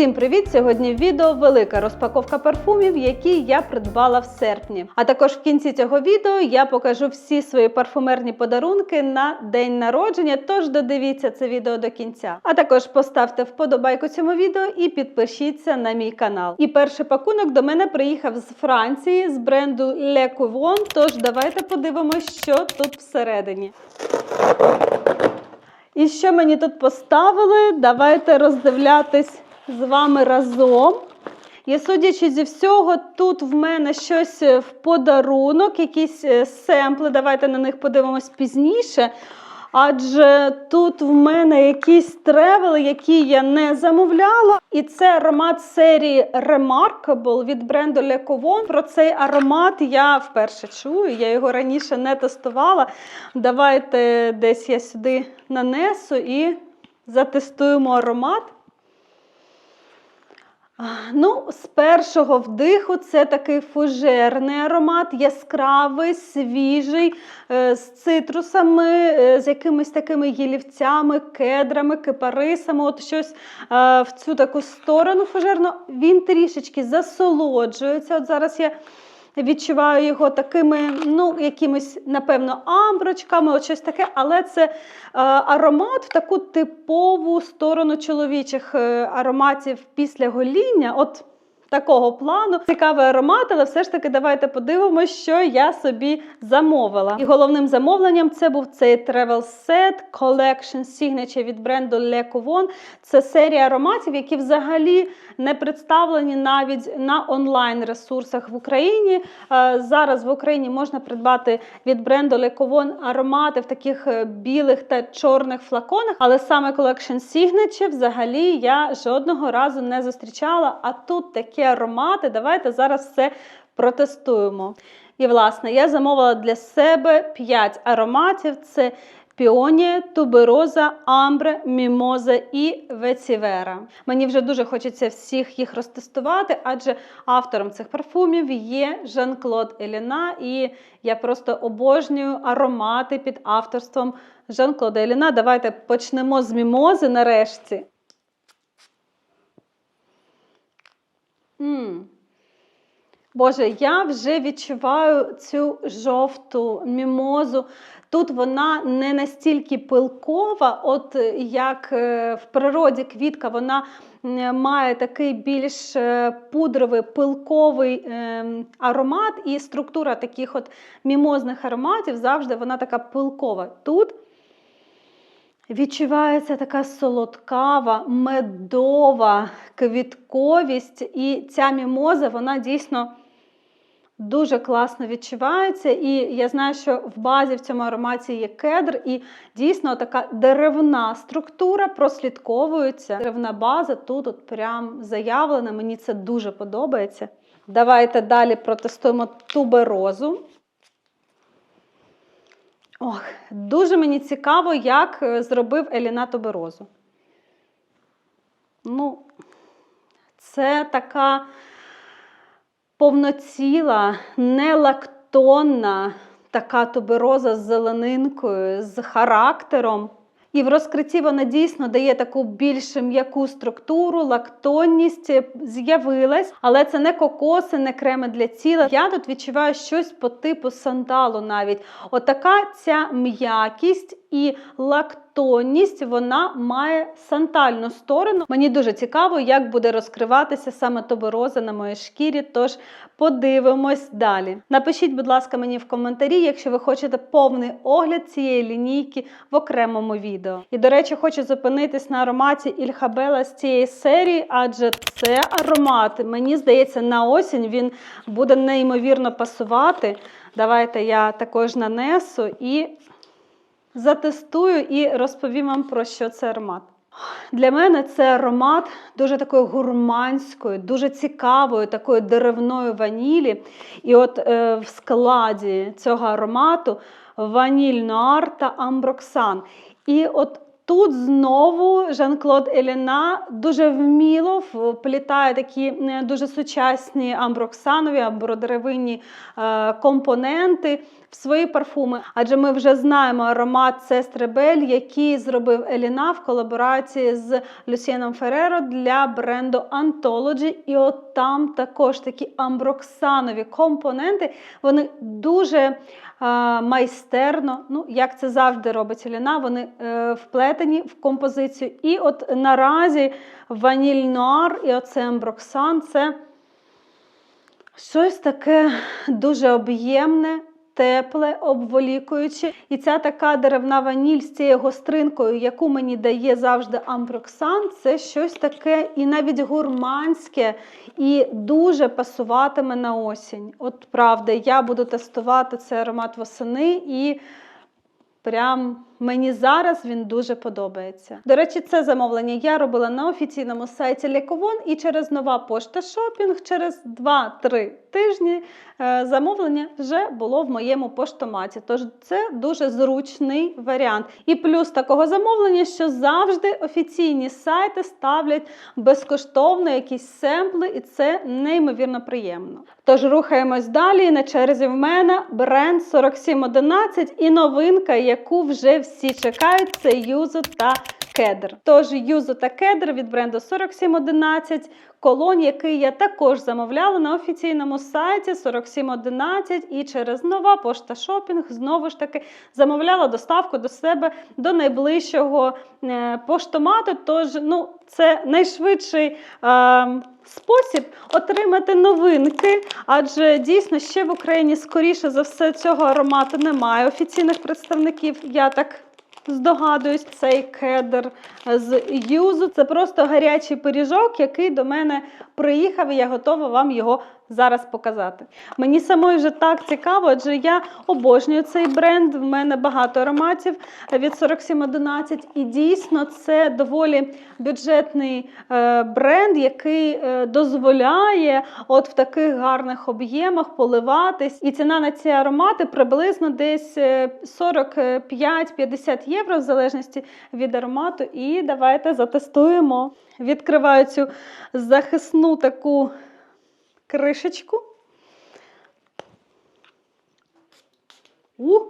Всім привіт! Сьогодні в відео велика розпаковка парфумів, які я придбала в серпні. А також в кінці цього відео я покажу всі свої парфумерні подарунки на день народження. Тож додивіться це відео до кінця. А також поставте вподобайку цьому відео і підпишіться на мій канал. І перший пакунок до мене приїхав з Франції з бренду Le Couvon. Тож давайте подивимося, що тут всередині. І що мені тут поставили? Давайте роздивлятись з вами разом. І судячи зі всього, тут в мене щось в подарунок, якісь е, семпли. Давайте на них подивимось пізніше. Адже тут в мене якісь тревели, які я не замовляла. І це аромат серії Remarkable від бренду Le Couvon. Про цей аромат я вперше чую. Я його раніше не тестувала. Давайте десь я сюди нанесу і затестуємо аромат. Ну, з першого вдиху це такий фужерний аромат, яскравий, свіжий, е, з цитрусами, е, з якимись такими гілівцями, кедрами, кипарисами. От щось е, в цю таку сторону фужерну. Він трішечки засолоджується. От зараз я відчуваю його такими, ну, якимись, напевно, амброчками, от щось таке, але це е, аромат в таку типову сторону чоловічих е, ароматів після гоління. От Такого плану цікавий аромат, але все ж таки давайте подивимося, що я собі замовила. І головним замовленням це був цей Travel Set Collection Signature від бренду Le Couvon. Це серія ароматів, які взагалі не представлені навіть на онлайн-ресурсах в Україні. Е, Зараз в Україні можна придбати від бренду Le Couvon аромати в таких е, білих та чорних флаконах, але саме Collection Signature взагалі я жодного разу не зустрічала. А тут такі аромати. Давайте зараз все протестуємо. І, власне, я замовила для себе 5 ароматів: це Піонія, Тубероза, Амбре, Мімоза і Вецівера. Мені вже дуже хочеться всіх їх розтестувати, адже автором цих парфумів є Жан-Клод Еліна, і я просто обожнюю аромати під авторством Жан-Клода Еліна. Давайте почнемо з мімози нарешті. Боже, я вже відчуваю цю жовту мімозу. Тут вона не настільки пилкова, от як е, в природі квітка, вона має такий більш е, пудровий пилковий ем, аромат, і структура таких от мімозних ароматів завжди вона така пилкова. Тут Відчувається така солодкава, медова квітковість, і ця мімоза, вона дійсно дуже класно відчувається. І я знаю, що в базі в цьому ароматі є кедр, і дійсно така деревна структура прослідковується. Деревна база тут от прям заявлена. Мені це дуже подобається. Давайте далі протестуємо туберозу. Ох, дуже мені цікаво, як е, зробив Еліна Тоберозу. Ну, це така повноціла, нелактонна така тубероза з зеленинкою, з характером. І в розкритті вона дійсно дає таку більш м'яку структуру, лактонність е, з'явилась, але це не кокоси, не креми для тіла. Я тут відчуваю щось по типу сандалу навіть. Отака ця м'якість і лактонність вона має сантальну сторону. Мені дуже цікаво, як буде розкриватися саме тобероза на моїй шкірі. Тож подивимось далі. Напишіть, будь ласка, мені в коментарі, якщо ви хочете повний огляд цієї лінійки в окремому відео. І, до речі, хочу зупинитись на ароматі Ільхабела з цієї серії, адже це аромат, мені здається, на осінь він буде неймовірно пасувати. Давайте я також нанесу і затестую і розповім вам про що це аромат. Для мене це аромат дуже такої гурманської, дуже цікавої, такої деревної ванілі. І от е, в складі цього аромату ваніль нуар та амброксан. І от Тут знову Жан-Клод Еліна дуже вміло вплітає такі е, дуже сучасні амброксанові, амбродеревинні е, компоненти в свої парфуми. Адже ми вже знаємо аромат Цестребель, який зробив Еліна в колаборації з Люсіаном Фереро для бренду Anthology. І от там також такі амброксанові компоненти. Вони дуже е, майстерно, ну як це завжди робить Еліна, вони е, вплетені в композицію. І от наразі ваніль нуар і оце амброксан це щось таке дуже об'ємне. Тепле, обволікуюче. І ця така деревна ваніль з цією гостринкою, яку мені дає завжди амброксан, це щось таке і навіть гурманське, і дуже пасуватиме на осінь. От правда, я буду тестувати цей аромат восени і прям. Мені зараз він дуже подобається. До речі, це замовлення я робила на офіційному сайті Ліковон і через нова пошта шопінг, через 2-3 тижні е, замовлення вже було в моєму поштоматі. Тож це дуже зручний варіант. І плюс такого замовлення, що завжди офіційні сайти ставлять безкоштовно якісь семпли, і це неймовірно приємно. Тож рухаємось далі. На черзі в мене бренд 4711 і новинка, яку вже всі чекають, це юзо та кедр. Тож юзо та кедр від бренду 4711, колонь, який я також замовляла на офіційному сайті 4711 і через нова пошта шопінг знову ж таки замовляла доставку до себе до найближчого е, поштомату. Тож, ну, це найшвидший. Е, Спосіб отримати новинки, адже дійсно ще в Україні скоріше за все цього аромату немає офіційних представників. Я так здогадуюсь, цей кедр з юзу. Це просто гарячий пиріжок, який до мене приїхав, і я готова вам його зараз показати. Мені самої вже так цікаво, адже я обожнюю цей бренд. В мене багато ароматів від 4711. І дійсно це доволі бюджетний е, бренд, який е, дозволяє от в таких гарних об'ємах поливатись. І ціна на ці аромати приблизно десь е, 45-50 євро, в залежності від аромату. І давайте затестуємо. Відкриваю цю захисну таку кришечку. У!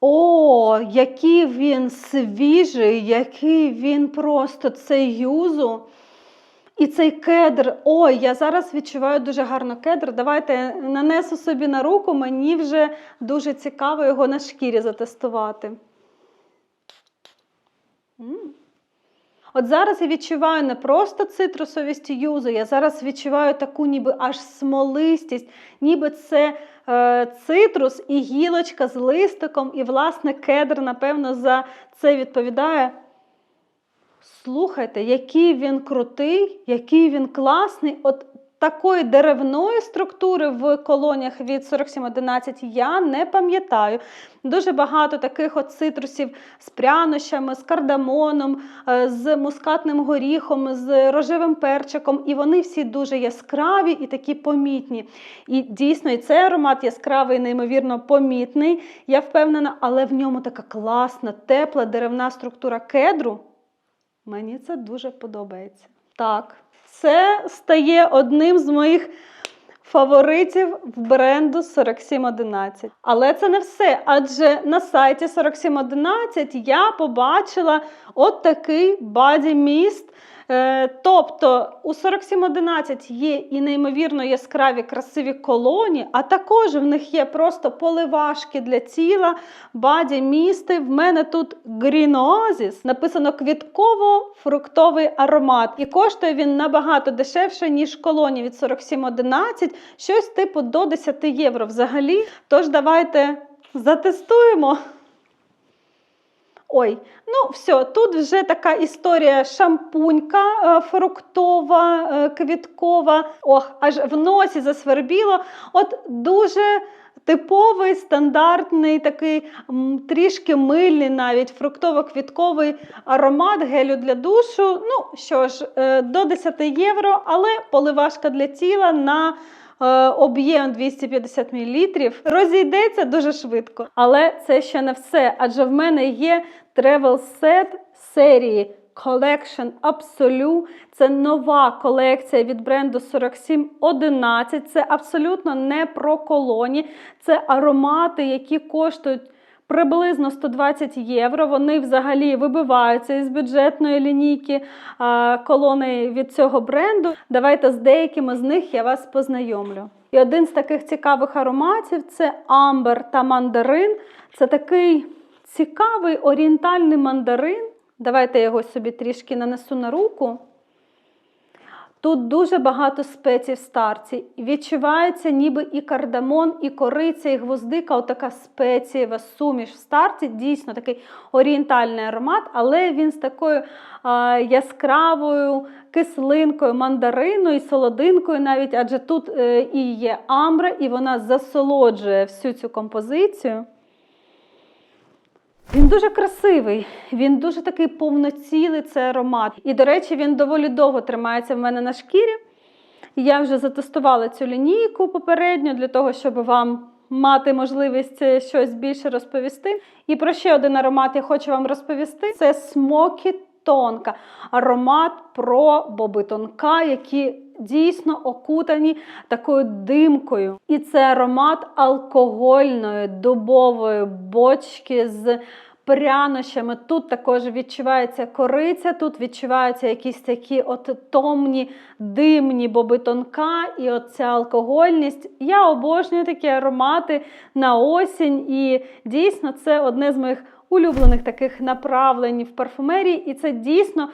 О, який він свіжий, який він просто цей юзу. І цей кедр. Ой, я зараз відчуваю дуже гарно кедр. Давайте нанесу собі на руку, мені вже дуже цікаво його на шкірі затестувати. От зараз я відчуваю не просто цитрусовість юзу, я зараз відчуваю таку ніби аж смолистість, ніби це е, цитрус і гілочка з листиком, і, власне, кедр, напевно, за це відповідає. Слухайте, який він крутий, який він класний. От такої деревної структури в колоніях від 4711 я не пам'ятаю. Дуже багато таких от цитрусів з прянощами, з кардамоном, е, з мускатним горіхом, з рожевим перчиком. І вони всі дуже яскраві і такі помітні. І дійсно, і цей аромат яскравий, неймовірно помітний. Я впевнена, але в ньому така класна, тепла деревна структура кедру. Мені це дуже подобається. Так, це стає одним з моїх фаворитів в бренду 4711. Але це не все. Адже на сайті 4711 я побачила от такий. Е, Тобто у 4711 є і неймовірно яскраві красиві колоні, а також в них є просто поливашки для тіла, баді місти. В мене тут Oasis, написано квітково-фруктовий аромат. І коштує він набагато дешевше, ніж колоні від 4711, щось типу до 10 євро взагалі. Тож давайте затестуємо. Ой, ну все, тут вже така історія шампунька е, фруктова, е, квіткова. Ох, аж в носі засвербіло. От дуже типовий, стандартний, такий трішки мильний, навіть фруктово-квітковий аромат гелю для душу. Ну що ж, е, до 10 євро, але поливашка для тіла на об'єм 250 мл розійдеться дуже швидко. Але це ще не все, адже в мене є travel set серії Collection Absolute. Це нова колекція від бренду 4711. Це абсолютно не про колоні. Це аромати, які коштують приблизно 120 євро. Вони взагалі вибиваються із бюджетної лінійки колони від цього бренду. Давайте з деякими з них я вас познайомлю. І один з таких цікавих ароматів це амбер та мандарин. Це такий цікавий орієнтальний мандарин. Давайте я його собі трішки нанесу на руку. Тут дуже багато спецій в старці. Відчувається ніби і кардамон, і кориця, і гвоздика, отака спецієва суміш в старті. Дійсно такий орієнтальний аромат, але він з такою а, яскравою кислинкою, мандариною, солодинкою навіть, адже тут е, і є амбра, і вона засолоджує всю цю композицію. Він дуже красивий, він дуже такий повноцілий цей аромат. І, до речі, він доволі довго тримається в мене на шкірі. Я вже затестувала цю лінійку попередньо для того, щоб вам мати можливість е, щось більше розповісти. І про ще один аромат я хочу вам розповісти: це Smoky Тонка. Аромат про боби тонка, які дійсно окутані такою димкою. І це аромат алкогольної дубової бочки з прянощами. Тут також відчувається кориця, тут відчуваються якісь такі от томні, димні боби тонка і оця алкогольність. Я обожнюю такі аромати на осінь, і дійсно це одне з моїх улюблених таких направлень в парфумерії, і це дійсно.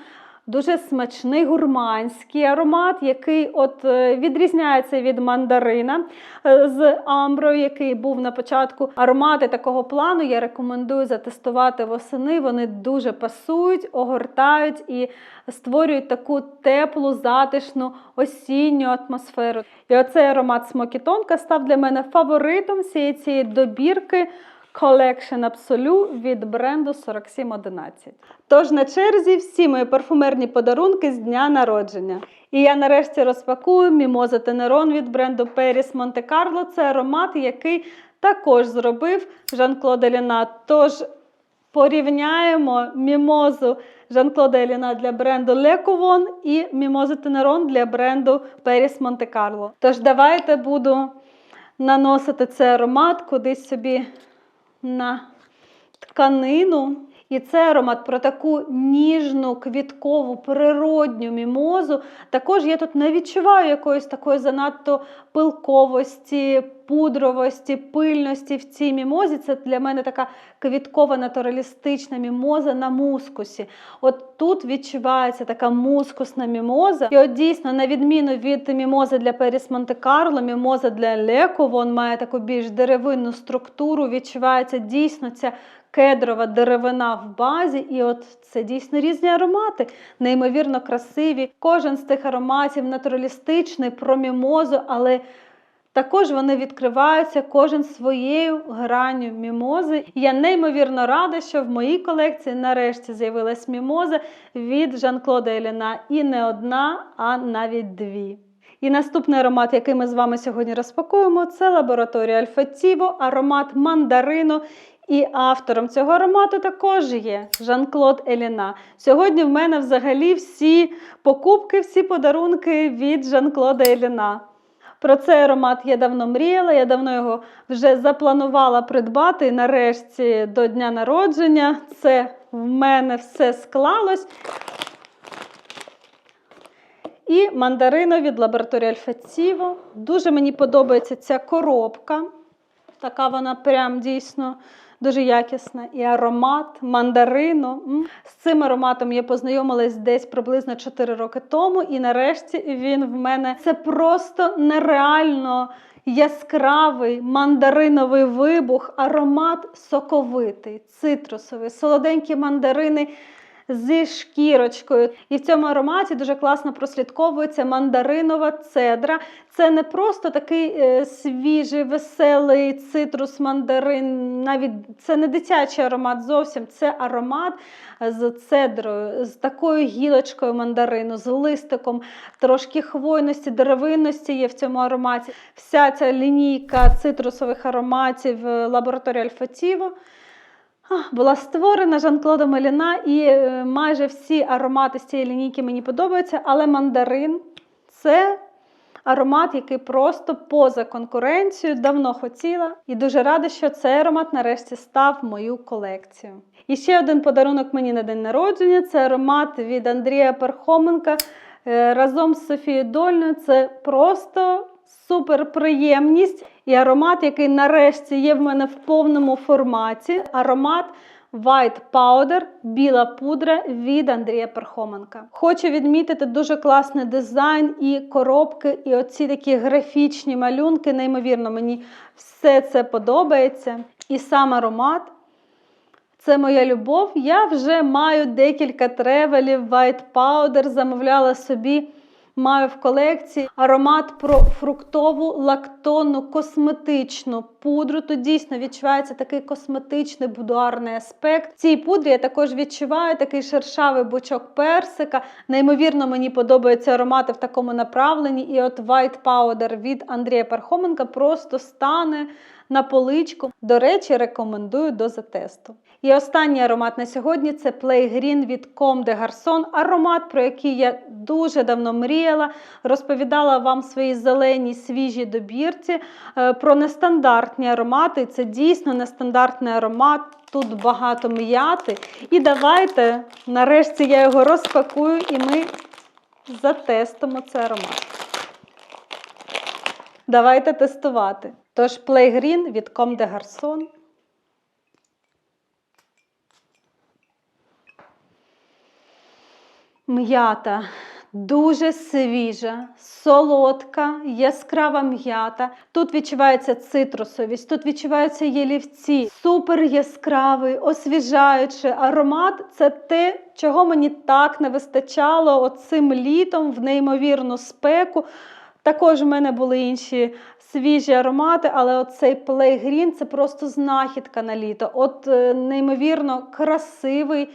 Дуже смачний гурманський аромат, який от е, відрізняється від мандарина е, з амброю, який був на початку. Аромати такого плану я рекомендую затестувати восени. Вони дуже пасують, огортають і створюють таку теплу, затишну осінню атмосферу. І оцей аромат Tonka став для мене фаворитом всієї цієї добірки. Collection Absolute від бренду 4711. Тож на черзі всі мої парфумерні подарунки з дня народження. І я нарешті розпакую Mimosa Teneron від бренду Monte Carlo. Це аромат, який також зробив Жан-Клод Еліна. Тож порівняємо мімозу Жан-Клода Еліна для бренду Le і Mimosa Teneron для бренду Monte Carlo. Тож давайте буду наносити цей аромат кудись собі на тканину. І це аромат про таку ніжну, квіткову, природню мімозу. Також я тут не відчуваю якоїсь такої занадто пилковості, пудровості, пильності в цій мімозі. Це для мене така квіткова натуралістична мімоза на мускусі. От тут відчувається така мускусна мімоза. І от дійсно, на відміну від мімози для Періс Монте-Карло, мімоза для Леко, вон має таку більш деревинну структуру. Відчувається дійсно ця кедрова деревина в базі, і от це дійсно різні аромати, неймовірно красиві. Кожен з тих ароматів натуралістичний, про мімозу, але також вони відкриваються кожен своєю гранню мімози. Я неймовірно рада, що в моїй колекції нарешті з'явилась мімоза від Жан-Клода Еліна. І не одна, а навіть дві. І наступний аромат, який ми з вами сьогодні розпакуємо, це лабораторія Альфатіво, аромат мандарину. І автором цього аромату також є Жан-Клод Еліна. Сьогодні в мене взагалі всі покупки, всі подарунки від Жан-Клода Еліна. Про цей аромат я давно мріяла, я давно його вже запланувала придбати. І нарешті до дня народження це в мене все склалось. І мандарино від лабораторії Альфаціво. Дуже мені подобається ця коробка. Така вона прям дійсно дуже якісна. І аромат мандарину. З цим ароматом я познайомилась десь приблизно 4 роки тому, і нарешті він в мене це просто нереально яскравий мандариновий вибух, аромат соковитий, цитрусовий, солоденькі мандарини. Зі шкірочкою. І в цьому ароматі дуже класно прослідковується мандаринова цедра. Це не просто такий е, свіжий, веселий цитрус, мандарин. Навіть це не дитячий аромат зовсім. Це аромат з цедрою, з такою гілочкою мандарину, з листиком, трошки хвойності, деревинності є в цьому ароматі. Вся ця лінійка цитрусових ароматів е, лабораторії Альфатіво. Була створена Жан-Клодом Еліна, і е, майже всі аромати з цієї лінійки мені подобаються, але мандарин це аромат, який просто поза конкуренцією, давно хотіла. І дуже рада, що цей аромат нарешті став в мою колекцію. І ще один подарунок мені на день народження це аромат від Андрія Пархоменка е, разом з Софією Дольною. Це просто супер приємність і аромат, який нарешті є в мене в повному форматі. Аромат White Powder, біла пудра від Андрія Пархоменка. Хочу відмітити дуже класний дизайн і коробки, і оці такі графічні малюнки. Неймовірно, мені все це подобається. І сам аромат. Це моя любов. Я вже маю декілька тревелів White Powder, замовляла собі. Маю в колекції аромат про фруктову лактонну косметичну пудру. Тут дійсно відчувається такий косметичний будуарний аспект. В цій пудрі я також відчуваю такий шершавий бочок персика. Неймовірно, мені подобаються аромати в такому направленні. І от White Powder від Андрія Пархоменка просто стане на поличку. До речі, рекомендую до затесту. І останній аромат на сьогодні це Play Green від Comme de Garçon. Аромат, про який я дуже давно мріяла, розповідала вам в своїй зеленій свіжій добірці е, про нестандартні аромати. Це дійсно нестандартний аромат. Тут багато м'яти. І давайте, нарешті, я його розпакую і ми затестимо цей аромат. Давайте тестувати. Тож Play Green від Comme de Garçon. М'ята дуже свіжа, солодка, яскрава м'ята. Тут відчувається цитрусовість, тут відчуваються ялівці, супер яскравий, освіжаючий аромат це те, чого мені так не вистачало оцим літом в неймовірну спеку. Також в мене були інші свіжі аромати, але оцей Green це просто знахідка на літо. От е, неймовірно красивий.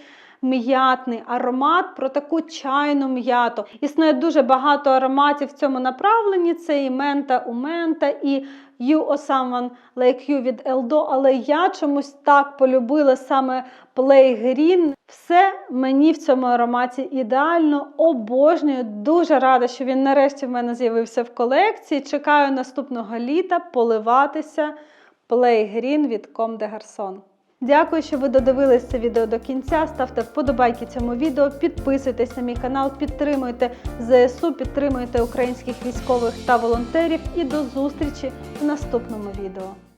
М'ятний аромат про таку чайну м'яту. Існує дуже багато ароматів в цьому направленні. Це і мента у мента, і You or Someone Like You від Eldo, але я чомусь так полюбила саме Play Green. Все мені в цьому ароматі ідеально, обожнюю. Дуже рада, що він нарешті в мене з'явився в колекції. Чекаю наступного літа поливатися Play Green від Comme de Garçon. Дякую, що ви додивились це відео до кінця. Ставте вподобайки цьому відео, підписуйтесь на мій канал, підтримуйте ЗСУ, підтримуйте українських військових та волонтерів. І до зустрічі в наступному відео.